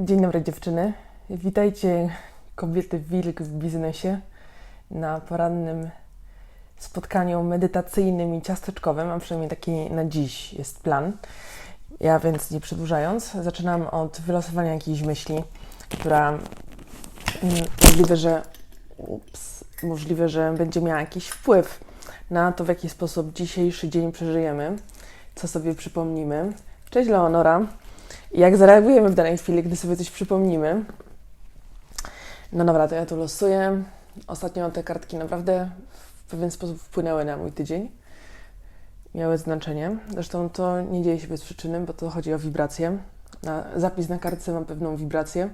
Dzień dobry dziewczyny. Witajcie kobiety wilk w biznesie na porannym spotkaniu medytacyjnym i ciasteczkowym, a przynajmniej taki na dziś jest plan. Ja więc nie przedłużając, zaczynam od wylosowania jakiejś myśli, która mm, możliwe, że ups, możliwe, że będzie miała jakiś wpływ na to, w jaki sposób dzisiejszy dzień przeżyjemy, co sobie przypomnimy. Cześć Leonora. Jak zareagujemy w danej chwili, gdy sobie coś przypomnimy? No dobra, to ja tu losuję. Ostatnio te kartki naprawdę w pewien sposób wpłynęły na mój tydzień. Miały znaczenie. Zresztą to nie dzieje się bez przyczyny, bo to chodzi o wibrację. Na, zapis na kartce ma pewną wibrację,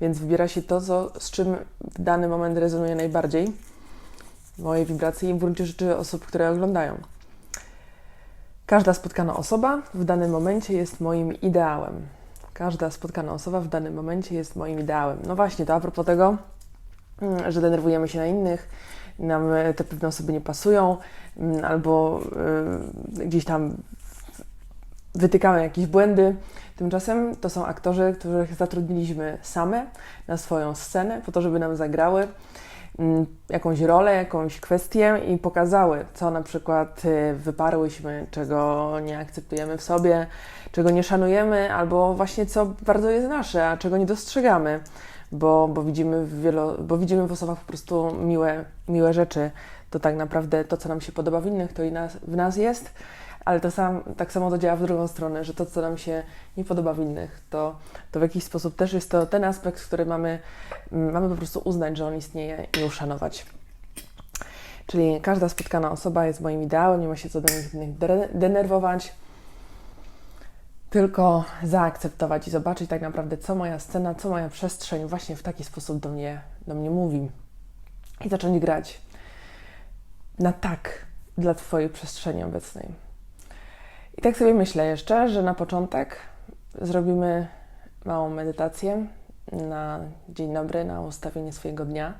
więc wybiera się to, co, z czym w dany moment rezonuje najbardziej. Moje wibracje i w gruncie rzeczy osób, które oglądają. Każda spotkana osoba w danym momencie jest moim ideałem. Każda spotkana osoba w danym momencie jest moim ideałem. No właśnie, to a propos tego, mm, że denerwujemy się na innych, nam e, te pewne osoby nie pasują, mm, albo y, gdzieś tam wytykamy jakieś błędy. Tymczasem to są aktorzy, których zatrudniliśmy same na swoją scenę, po to, żeby nam zagrały jakąś rolę, jakąś kwestię i pokazały, co na przykład y, wyparłyśmy, czego nie akceptujemy w sobie, czego nie szanujemy, albo właśnie co bardzo jest nasze, a czego nie dostrzegamy, bo, bo, widzimy, w wielo, bo widzimy w osobach po prostu miłe, miłe rzeczy. To tak naprawdę to, co nam się podoba w innych, to i nas, w nas jest ale to sam, tak samo to działa w drugą stronę, że to, co nam się nie podoba w innych, to, to w jakiś sposób też jest to ten aspekt, który mamy, mm, mamy po prostu uznać, że on istnieje i uszanować. Czyli każda spotkana osoba jest moim ideałem, nie ma się co do nich denerwować, tylko zaakceptować i zobaczyć tak naprawdę, co moja scena, co moja przestrzeń właśnie w taki sposób do mnie, do mnie mówi. I zacząć grać na tak dla Twojej przestrzeni obecnej. I tak sobie myślę jeszcze, że na początek zrobimy małą medytację na dzień dobry, na ustawienie swojego dnia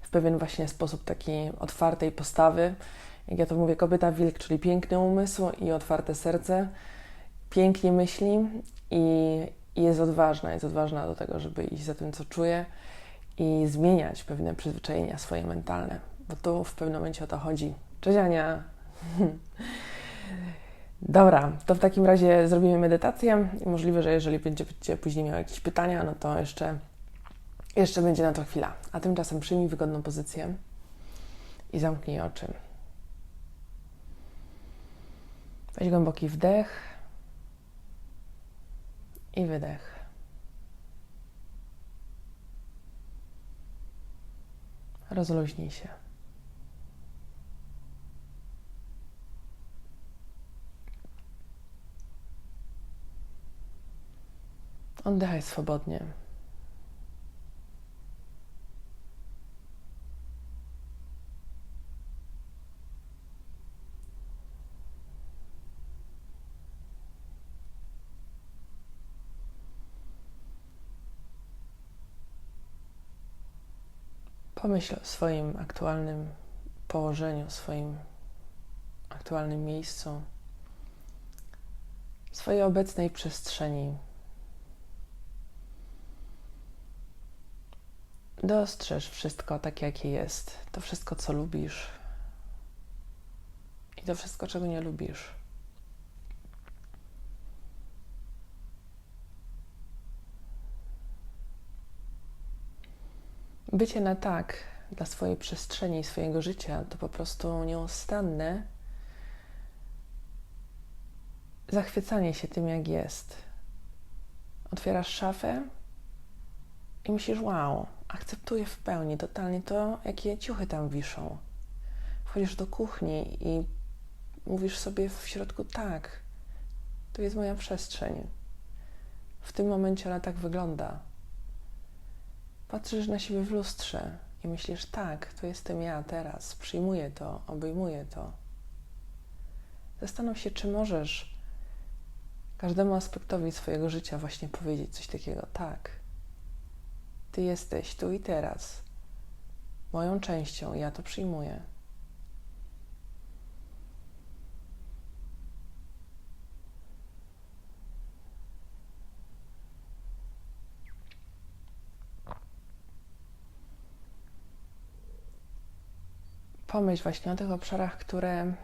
w pewien właśnie sposób taki otwartej postawy. Jak ja to mówię, kobieta wilk, czyli piękny umysł i otwarte serce, pięknie myśli i jest odważna, jest odważna do tego, żeby iść za tym, co czuje i zmieniać pewne przyzwyczajenia swoje mentalne, bo tu w pewnym momencie o to chodzi. Cześć Ania! Dobra, to w takim razie zrobimy medytację możliwe, że jeżeli będziecie później miały jakieś pytania, no to jeszcze, jeszcze będzie na to chwila. A tymczasem przyjmij wygodną pozycję i zamknij oczy. Weź głęboki wdech i wydech. Rozluźnij się. Oddychaj swobodnie. Pomyśl o swoim aktualnym położeniu, swoim aktualnym miejscu, swojej obecnej przestrzeni Dostrzeż wszystko tak, jakie jest. To wszystko, co lubisz i to wszystko, czego nie lubisz. Bycie na tak dla swojej przestrzeni, swojego życia to po prostu nieustanne zachwycanie się tym, jak jest. Otwierasz szafę i myślisz, wow, akceptuję w pełni, totalnie to, jakie ciuchy tam wiszą. Wchodzisz do kuchni i mówisz sobie w środku, tak, to jest moja przestrzeń. W tym momencie ona tak wygląda. Patrzysz na siebie w lustrze i myślisz, tak, to jestem ja teraz, przyjmuję to, obejmuję to. Zastanów się, czy możesz każdemu aspektowi swojego życia właśnie powiedzieć coś takiego, tak ty jesteś tu i teraz. Moją częścią, ja to przyjmuję. pomyśl właśnie o tych obszarach, które,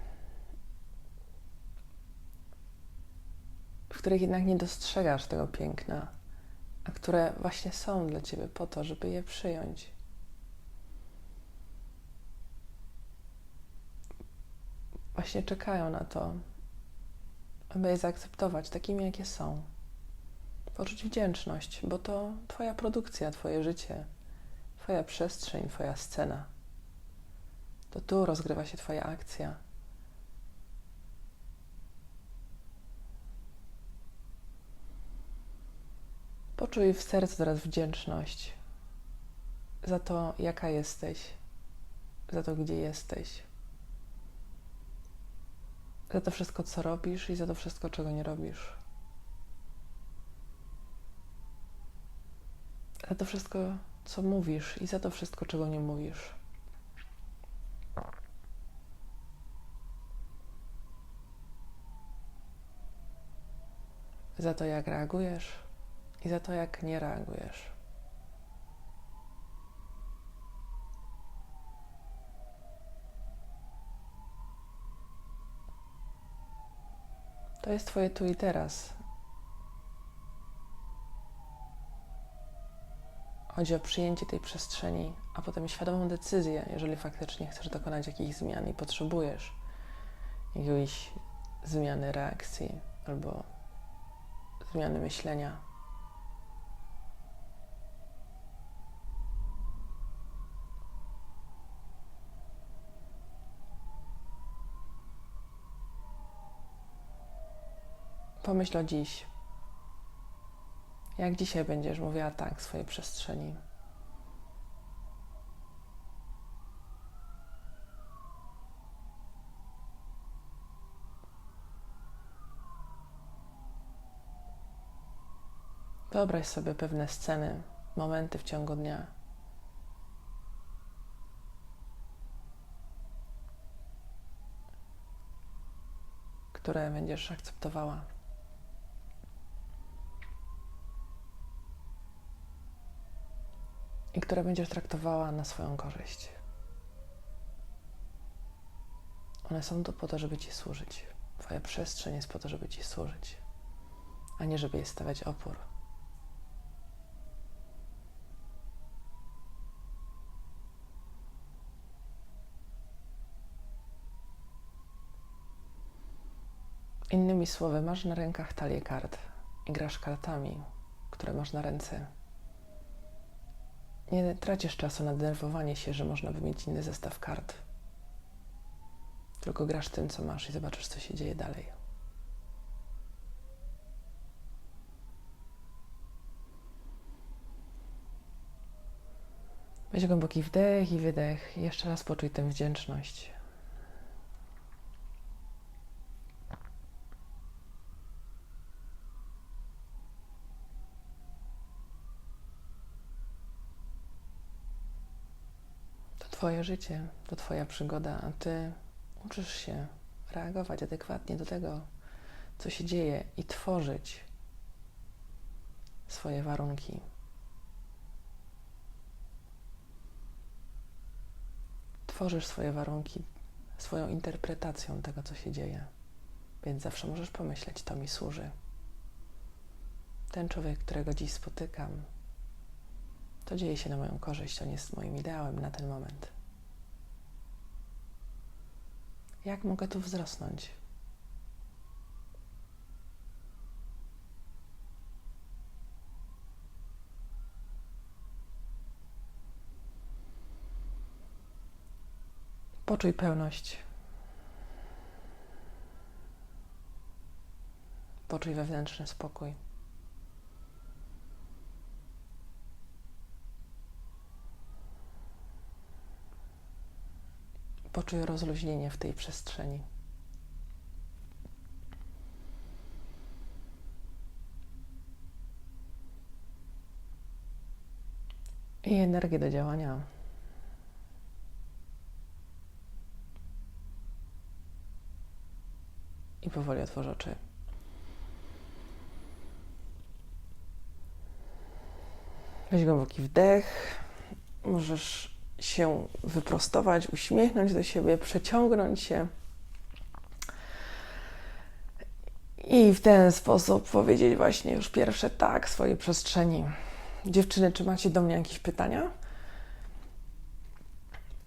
w których jednak nie dostrzegasz tego piękna a które właśnie są dla ciebie po to, żeby je przyjąć. Właśnie czekają na to, aby je zaakceptować takimi, jakie są. Poczuć wdzięczność, bo to Twoja produkcja, Twoje życie, Twoja przestrzeń, Twoja scena. To tu rozgrywa się Twoja akcja. Poczuj w sercu teraz wdzięczność za to, jaka jesteś, za to, gdzie jesteś, za to wszystko, co robisz i za to wszystko, czego nie robisz. Za to wszystko, co mówisz i za to wszystko, czego nie mówisz. Za to, jak reagujesz i za to, jak nie reagujesz. To jest Twoje tu i teraz. Chodzi o przyjęcie tej przestrzeni, a potem świadomą decyzję, jeżeli faktycznie chcesz dokonać jakichś zmian i potrzebujesz jakiejś zmiany reakcji albo zmiany myślenia. Pomyśl o dziś. Jak dzisiaj będziesz mówiła tak swojej przestrzeni? Wyobraź sobie pewne sceny, momenty w ciągu dnia. które będziesz akceptowała. I które będziesz traktowała na swoją korzyść. One są tu po to, żeby Ci służyć. Twoja przestrzeń jest po to, żeby Ci służyć, a nie żeby jej stawiać opór. Innymi słowy, masz na rękach talię kart i grasz kartami, które masz na ręce nie tracisz czasu na denerwowanie się, że można by mieć inny zestaw kart. Tylko grasz tym, co masz i zobaczysz, co się dzieje dalej. Weź głęboki wdech i wydech. Jeszcze raz poczuj tę wdzięczność. Życie, to Twoja przygoda, a Ty uczysz się reagować adekwatnie do tego, co się dzieje i tworzyć swoje warunki. Tworzysz swoje warunki swoją interpretacją tego, co się dzieje. Więc zawsze możesz pomyśleć, to mi służy. Ten człowiek, którego dziś spotykam, to dzieje się na moją korzyść, on jest moim ideałem na ten moment. Jak mogę tu wzrosnąć? Poczuj pełność. Poczuj wewnętrzny spokój. Poczuj rozluźnienie w tej przestrzeni. I energię do działania. I powoli otworzę oczy. Weź głęboki wdech. Możesz się wyprostować, uśmiechnąć do siebie, przeciągnąć się. I w ten sposób powiedzieć właśnie już pierwsze tak swojej przestrzeni. Dziewczyny, czy macie do mnie jakieś pytania?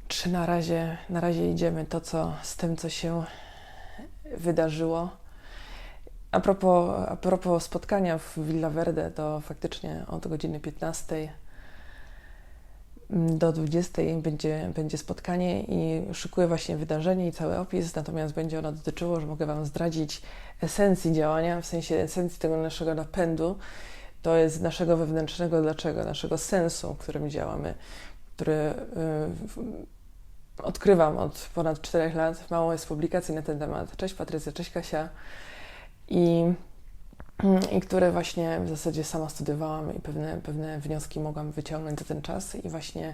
Czy na razie, na razie idziemy to, co z tym, co się wydarzyło? A propos, a propos spotkania w Villa Verde, to faktycznie od godziny 15 do 20 będzie, będzie spotkanie i szykuję właśnie wydarzenie i cały opis, natomiast będzie ono dotyczyło, że mogę Wam zdradzić esencji działania, w sensie esencji tego naszego napędu, to jest naszego wewnętrznego dlaczego, naszego sensu, którym działamy, który y, odkrywam od ponad 4 lat. Mało jest publikacji na ten temat. Cześć Patrycja, cześć Kasia. I, i które właśnie w zasadzie sama studiowałam i pewne, pewne wnioski mogłam wyciągnąć za ten czas i właśnie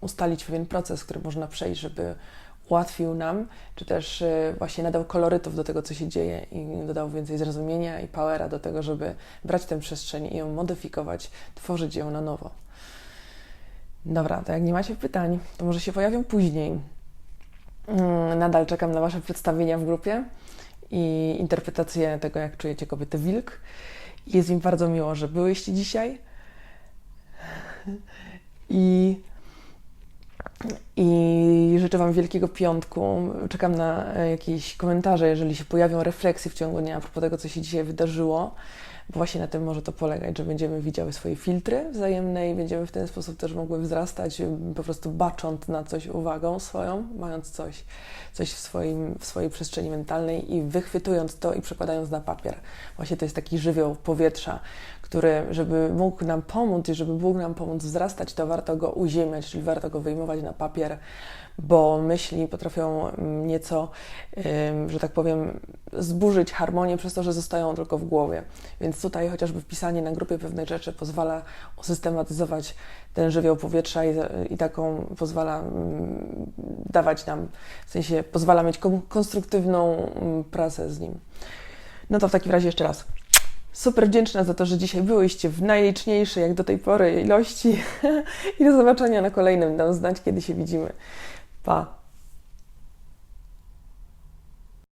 ustalić pewien proces, który można przejść, żeby ułatwił nam, czy też y, właśnie nadał kolorytów do tego, co się dzieje i dodał więcej zrozumienia i powera do tego, żeby brać tę przestrzeń i ją modyfikować, tworzyć ją na nowo. Dobra, to jak nie macie pytań, to może się pojawią później. Mm, nadal czekam na Wasze przedstawienia w grupie i interpretację tego, jak czujecie kobietę wilk. Jest mi bardzo miło, że byłyście dzisiaj. I i życzę Wam Wielkiego Piątku. Czekam na jakieś komentarze, jeżeli się pojawią refleksje w ciągu dnia a propos tego, co się dzisiaj wydarzyło, właśnie na tym może to polegać, że będziemy widziały swoje filtry wzajemne i będziemy w ten sposób też mogły wzrastać, po prostu bacząc na coś uwagą swoją, mając coś, coś w, swoim, w swojej przestrzeni mentalnej i wychwytując to i przekładając na papier. Właśnie to jest taki żywioł powietrza, który, żeby mógł nam pomóc i żeby mógł nam pomóc wzrastać, to warto go uziemiać, czyli warto go wyjmować na papier, bo myśli potrafią nieco, że tak powiem, zburzyć harmonię przez to, że zostają tylko w głowie. Więc tutaj chociażby wpisanie na grupie pewnych rzeczy pozwala usystematyzować ten żywioł powietrza i, i taką pozwala mm, dawać nam, w sensie pozwala mieć konstruktywną mm, pracę z nim. No to w takim razie jeszcze raz super wdzięczna za to, że dzisiaj byłyście w najliczniejszej jak do tej pory ilości i do zobaczenia na kolejnym. Dam znać, kiedy się widzimy. Bara